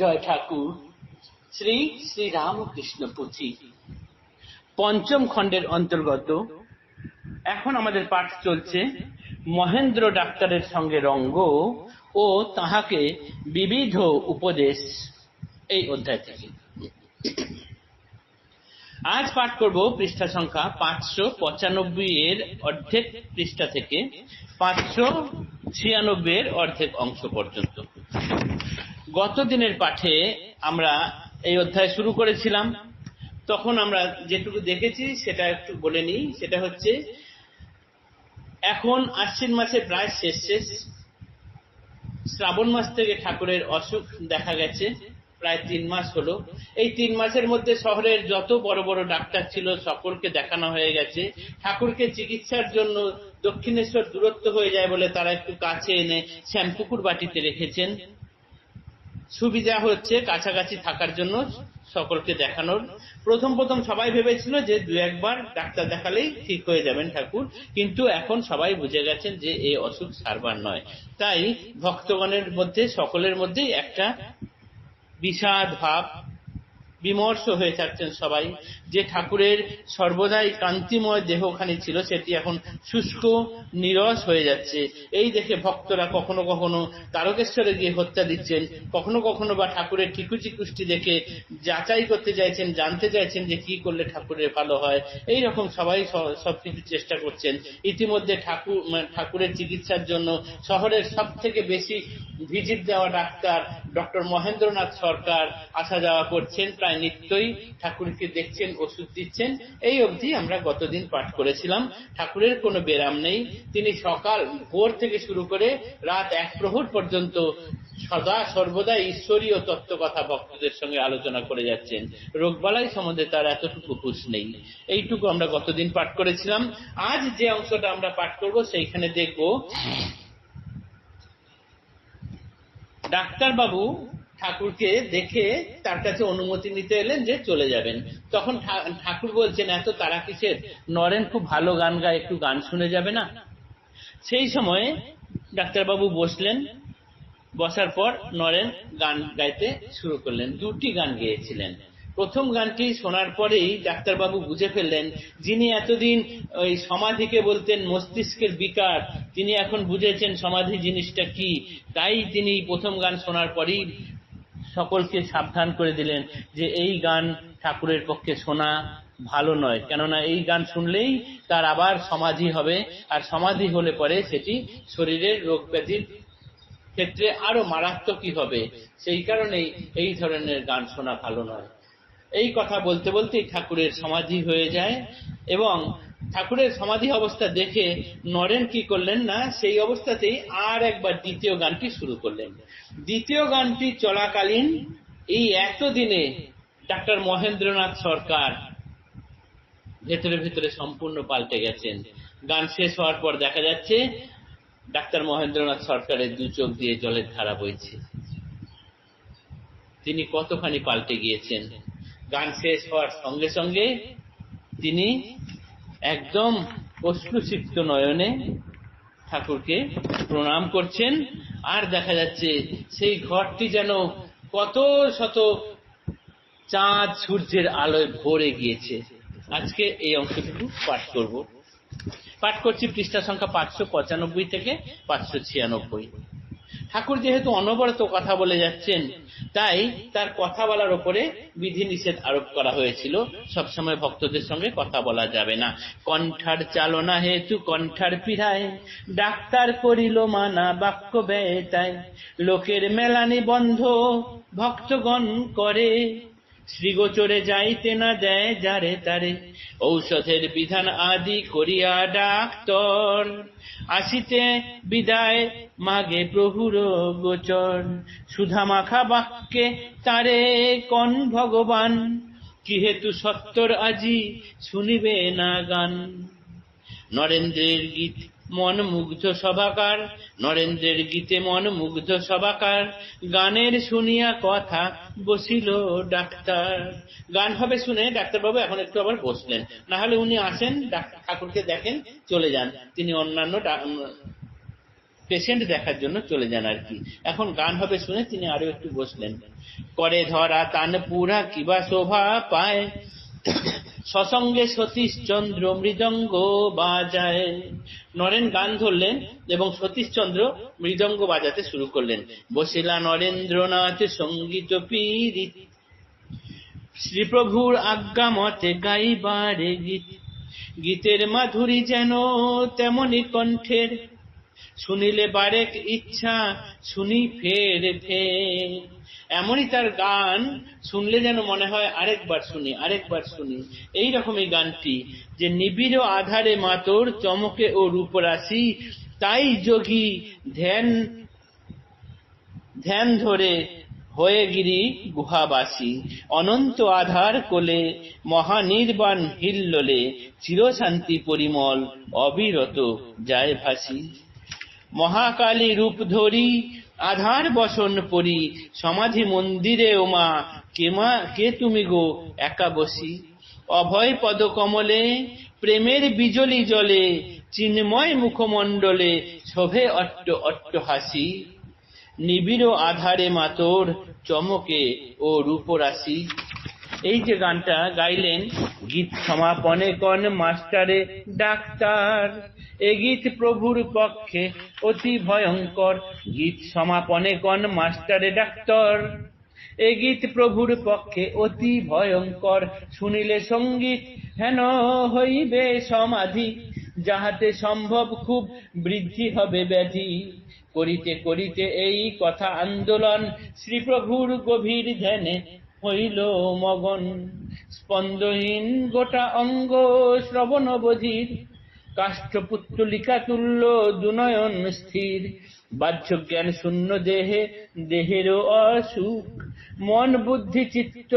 জয় ঠাকুর। শ্রী শ্রী রামকৃষ্ণ পুঁথি। পঞ্চম খণ্ডের অন্তর্গত। এখন আমাদের পাঠ চলছে মহেন্দ্র ডাক্তারের সঙ্গে রঙ্গ ও তাহাকে বিবিধ উপদেশ এই অধ্যায় থেকে। আজ পাঠ করব পৃষ্ঠা সংখ্যা পাঁচশো পঁচানব্বই এর অর্ধেক পৃষ্ঠা থেকে, পাঁচশো ছিয়ানব্বই এর অর্ধেক অংশ পর্যন্ত। গত দিনের পাঠে আমরা এই অধ্যায় শুরু করেছিলাম। তখন আমরা যেটুকু দেখেছি সেটা একটু বলে নিই। সেটা হচ্ছে, এখন আশ্বিন মাসে প্রায় শেষ শেষ। শ্রাবণ মাস থেকে ঠাকুরের অসুখ দেখা গেছে। প্রায় তিন মাস হলো। এই তিন মাসের মধ্যে শহরের যত বড় বড় ডাক্তার ছিল, সকলকে দেখানো হয়ে গেছে। ঠাকুরকে চিকিৎসার জন্য দক্ষিণেশ্বর দূরত্ব হয়ে যায় বলে তারা একটু কাছে এনে শ্যামপুকুর বাটিতে রেখেছেন। সুবিধা হচ্ছে কাছাকাছি থাকার জন্য সকলকে দেখানোর। প্রথম প্রথম সবাই ভেবেছিল যে দু একবার ডাক্তার দেখালেই ঠিক হয়ে যাবেন ঠাকুর, কিন্তু এখন সবাই বুঝে গেছেন যে এই অসুখ সারবার নয়। তাই ভক্তগণের মধ্যে, সকলের মধ্যেই একটা বিষাদ ভাব বিমর্ষ হয়ে থাকছেন সবাই। যে ঠাকুরের সর্বদাই কান্তিময় দেহখানি ছিল, সেটি এখন শুষ্ক, নিরস হয়ে যাচ্ছে। এই দেখে ভক্তরা কখনো কখনো তারকেশ্বরে গিয়ে হত্যা দিচ্ছেন, কখনো কখনো বা ঠাকুরের ঠিকুচি কুষ্টি দেখে যাচাই করতে চাইছেন, জানতে চাইছেন যে কি করলে ঠাকুরের ভালো হয়। এই রকম সবাই সবকিছু চেষ্টা করছেন। ইতিমধ্যে ঠাকুর ঠাকুরের চিকিৎসার জন্য শহরের সব থেকে বেশি ভিজিট দেওয়া ডাক্তার ডক্টর মহেন্দ্রনাথ সরকার আসা যাওয়া করছেন। প্রায় নিত্যই ঠাকুরকে দেখছেন, ওষুধ দিচ্ছেন। এই অবধি আমরা গতদিন পাঠ করেছিলাম। ঠাকুরের কোনো বেরাম নেই। তিনি সকাল ভোর থেকে শুরু করে রাত এক প্রহর পর্যন্ত সদা সর্বদা ঈশ্বরীয় তত্ত্ব কথা ভক্তদের সঙ্গে আলোচনা করে যাচ্ছেন। রোগবালাই সম্বন্ধে তার এতটুকু হুশ নেই। এইটুকু আমরা গতদিন পাঠ করেছিলাম। আজ যে অংশটা আমরা পাঠ করব, সেইখানে দেখব ডাক্তার বাবু ঠাকুরকে দেখে তার কাছে অনুমতি নিতে এলেন যে চলে যাবেন। তখন ঠাকুর বলছেন, এত তারা কিসের? নরেন খুব ভালো গান গায়, একটু গান শুনে যাবে না? সেই সময়ে ডাক্তারবাবু বসলেন। বসার পর নরেন গান গাইতে শুরু করলেন, দুটি গান গেয়েছিলেন। প্রথম গানটি শোনার পরেই ডাক্তারবাবু বুঝে ফেললেন, যিনি এতদিন ওই সমাধিকে বলতেন মস্তিষ্কের বিকার, তিনি এখন বুঝেছেন সমাধি জিনিসটা কি। তাই তিনি প্রথম গান শোনার পরেই সকলকে সাবধান করে দিলেন যে এই গান ঠাকুরের পক্ষে শোনা ভালো নয়। কেননা এই গান শুনলেই তার আবার সমাধি হবে, আর সমাধি হলে পরে সেটি শরীরের রোগ ব্যাধির ক্ষেত্রে আরও মারাত্মকই হবে। সেই কারণেই এই ধরনের গান শোনা ভালো নয়। এই কথা বলতে বলতেই ঠাকুরের সমাধি হয়ে যায় এবং ঠাকুরের সমাধি অবস্থা দেখে নরেন কি করলেন না, সেই অবস্থাতেই আর একবার দ্বিতীয় গানটি শুরু করলেন। দ্বিতীয় গানটি চলাকালীন এই এতদিনে ডাক্তার মহেন্দ্রনাথ সরকার ভেতরে ভেতরে সম্পূর্ণ পাল্টে গেছেন। গান শেষ হওয়ার পর দেখা যাচ্ছে ডাক্তার মহেন্দ্রনাথ সরকারের দু চোখ দিয়ে জলের ধারা বইছে। তিনি কতখানি পাল্টে গিয়েছেন। গান শেষ হওয়ার সঙ্গে সঙ্গে তিনি একদম অশ্রুসিক্ত নয়নে ঠাকুরকে প্রণাম করছেন। আর দেখা যাচ্ছে সেই ঘরটি যেন কত শত চাঁদ সূর্যের আলোয় ভরে গিয়েছে। আজকে এই অংশটুকু পাঠ করব। পাঠ করছি পৃষ্ঠা সংখ্যা পাঁচশো পঁচানব্বই থেকে পাঁচশো ছিয়ানব্বই। ঠাকুর যেহেতু অনবরত কথা বলে যাচ্ছেন, তাই তার কথা বলার ওপরে বিধিনিষেধ আরোপ করা হয়েছিল। সবসময় ভক্তদের সঙ্গে কথা বলা যাবে না। কণ্ঠার চালনা হেতু কণ্ঠার পিড়ায়, ডাক্তার করিল মানা বাক্য ব্যয় তাই। লোকের মেলানি বন্ধ, ভক্তগণ করে। শ্রীগোচরে যাইতে না দেয় যারে তারে। ঔষধের বিধান আদি করিয়া ডাক্তর। আসিতে বিদায় মাগে প্রভুর গোচর। সুধা মাখা বাক্যে তারে কন ভগবান কি হেতু সত্তর আজি শুনিবে না গান। নরেন্দ্রের গীত মন মুগ্ধ সভাকার, নরেন্দ্রের গীতে মন মুগ্ধ সভাকার, গানের শুনিয়া কথা বসিল ডাক্তার। গান হবে শুনে ডাক্তারবাবু এখন একটু আবার বসলেন। না হলে উনি আসেন, ডাক্তার ঠাকুরকে দেখেন, চলে যান। তিনি অন্যান্য পেশেন্ট দেখার জন্য চলে যান আর কি। এখন গান হবে শুনে তিনি আরও একটু বসলেন। করে ধরা তান পুরা কিবা শোভা পায়? সসঙ্গে সতীশচন্দ্র মৃদঙ্গ বাজায়। নরেন গান ধরলেন এবং সতীশচন্দ্র মৃদঙ্গ বাজাতে শুরু করলেন। বসিলা নরেন্দ্রনাথ সংগীত পীড়িত। শ্রীপ্রভুর আজ্ঞা মতে গাইবারে গীত গীতের মাধুরী যেন তেমনি কণ্ঠের। শুনিলে বারেক ইচ্ছা, শুনি ফের ফের এমনই তার গান, শুনলে যেন মনে হয় আরেকবার শুনি আরেকবার শুনি। এই রকম এই গানটি, যে নিবিড় আধারে মাতর, চমকে ও রূপরাশি, তাই যোগী ধ্যান ধ্যান ধরে হয়ে গিরি গুহাবাসী। অনন্ত আধার কোলে, মহানির্বাণ হিল্লোলে, চিরশান্তি পরিমল অবিরত যায় ভাসি। মহাকালী রূপ ধরি, আধার বসন পরি, সমাধি মন্দিরে ওমা কে মা, কে তুমি গো একা বসি? অভয় পদ কমলে, প্রেমের বিজলি জলে, চিন্ময় মুখমণ্ডলে শোভে অট্ট অট্ট হাসি। নিবিড় আধারে মাতর চমকে ও রূপরাশি। এই যে গানটা গাইলেন, গীত সমাপনে কন মাস্টারে ডাক্তার। এ গীত প্রভুর পক্ষে অতি ভয়ঙ্কর। গীত সমাপনে কন মাস্টারে ডাক্তার। এ গীত প্রভুর পক্ষে অতি ভয়ঙ্কর। শুনিলে সংগীত হেন হইবে সমাধি, যাহাতে সম্ভব খুব বৃদ্ধি হবে ব্যাধি। করিতে করিতে এই কথা আন্দোলন শ্রীপ্রভুর গভীর ধ্যানে হইল মগন। স্পন্দহীন গোটা অঙ্গ শ্রবণ বধির কাষ্ঠপুত্তলিকা তুল্য দুনয়ন স্থির বাহ্য জ্ঞান শূন্য দেহে দেহের অসুখ মন বুদ্ধি চিত্ত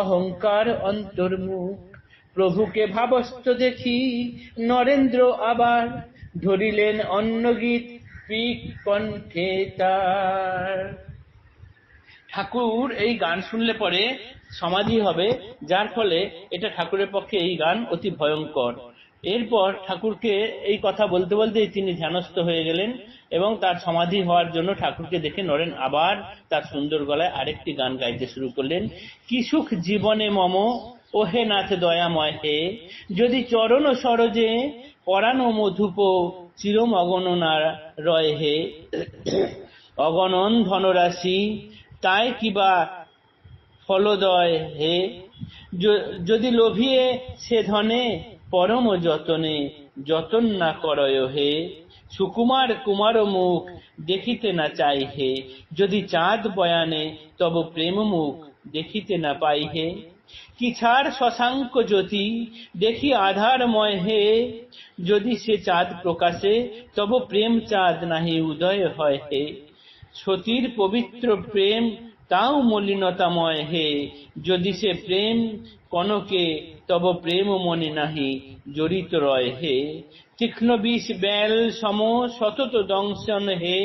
অহংকার অন্তর্মুখ। প্রভুকে ভাবস্থ দেখি, নরেন্দ্র আবার ধরিলেন অন্য গীত পিক কণ্ঠে তার। ঠাকুর এই গান শুনলে পরে সমাধি হবে, যার ফলে এটা ঠাকুরের পক্ষে এই গান অতি ভয়ঙ্কর। এরপর ঠাকুরকে এই কথা বলতে বলতে তিনি ধ্যানস্থ হয়ে গেলেন এবং তার সমাধি হওয়ার জন্য ঠাকুরকে দেখে নরেন আবার তার সুন্দর গলায় আরেকটি গান গাইতে শুরু করলেন, কি সুখ জীবনে মম, ওহে নাথ দয়াময় হে, যদি চরণ সরজে পরাণ মধুপ চিরমগন না রয় হে। অগণন ধনরাশি, তাই কিবা ফলদয় হে। যদি লোভিয়ে সে ধনে পরম যতনে যতন না করয় হে, সুকুমার কুমার মুখ দেখিতে না চাই হে, যদি চাঁদ বয়ানে তব প্রেম মুখ দেখিতে না পাই হে। কি ছাড় শশাঙ্ক জ্যোতি, দেখি আধারময় হে, যদি সে চাঁদ প্রকাশে তব প্রেম চাঁদ নাহি উদয় হয় হে। সতীর পবিত্র প্রেম তাও মলিনতাময় হে, যদি সে প্রেম কনকে, তব প্রেম মনে নাহি, জড়িত রয় হে। তীক্ষ্ণ বিষ বেল সম সতত দংশন হে,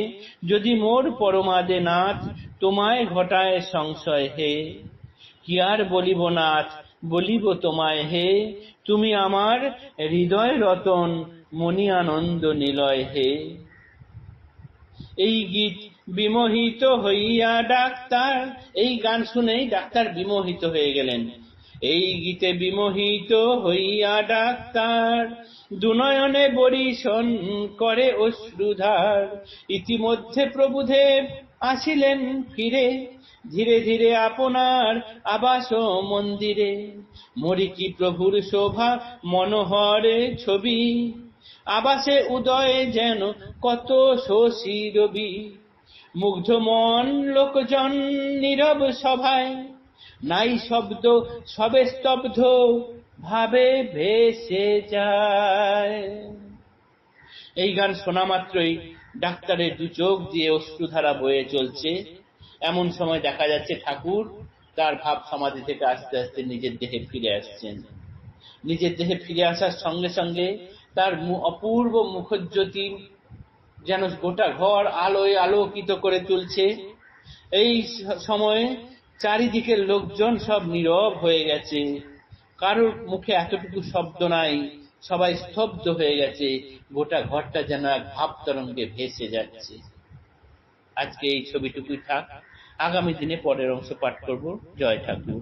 যদি মোর পরমাদে নাথ, তোমায় ঘটায় সংশয় হে। কি আর বলিব নাথ, বলিব তোমায় হে, তুমি আমার হৃদয় রতন মনি আনন্দ নিলয় হে। এই গীত বিমোহিত হইয়া ডাক্তার। এই গান শুনেই ডাক্তার বিমোহিত হয়ে গেলেন। এই গীতে বিমোহিত হইয়া ডাক্তার। দুনয়নে বরিশন করে অশ্রুধার। ইতিমধ্যে প্রভুদেব আসিলেন ফিরে। ধীরে ধীরে আপনার আবাস মন্দিরে। মরিকি প্রভুর শোভা মনোহরে ছবি। আবাসে উদয় যেন কত শশী রবি। মুগ্ধ মন লোকজন নীরব সভায়। নাই শব্দ, সবে স্তব্ধ, ভাবে ভেসে যায়। এই গান শোনা মাত্রই ডাক্তারের দু চোখ দিয়ে অশ্রুধারা বয়ে চলছে। এমন সময় দেখা যাচ্ছে ঠাকুর তার ভাব সমাধি থেকে আস্তে আস্তে নিজের দেহে ফিরে আসছেন। নিজের দেহে ফিরে আসার সঙ্গে সঙ্গে তার অপূর্ব মুখজ্যোতি যেন গোটা ঘর আলোয় আলোকিত করে তুলছে। এই সময়ে চারিদিকের লোকজন সব নীরব হয়ে গেছে। কারোর মুখে এতটুকু শব্দ নাই, সবাই স্তব্ধ হয়ে গেছে। গোটা ঘরটা যেন এক ভাব তরঙ্গে ভেসে যাচ্ছে। আজকে এই ছবিটুকুই থাক। আগামী দিনে পরের অংশ পাঠ করব। জয় ঠাকুর।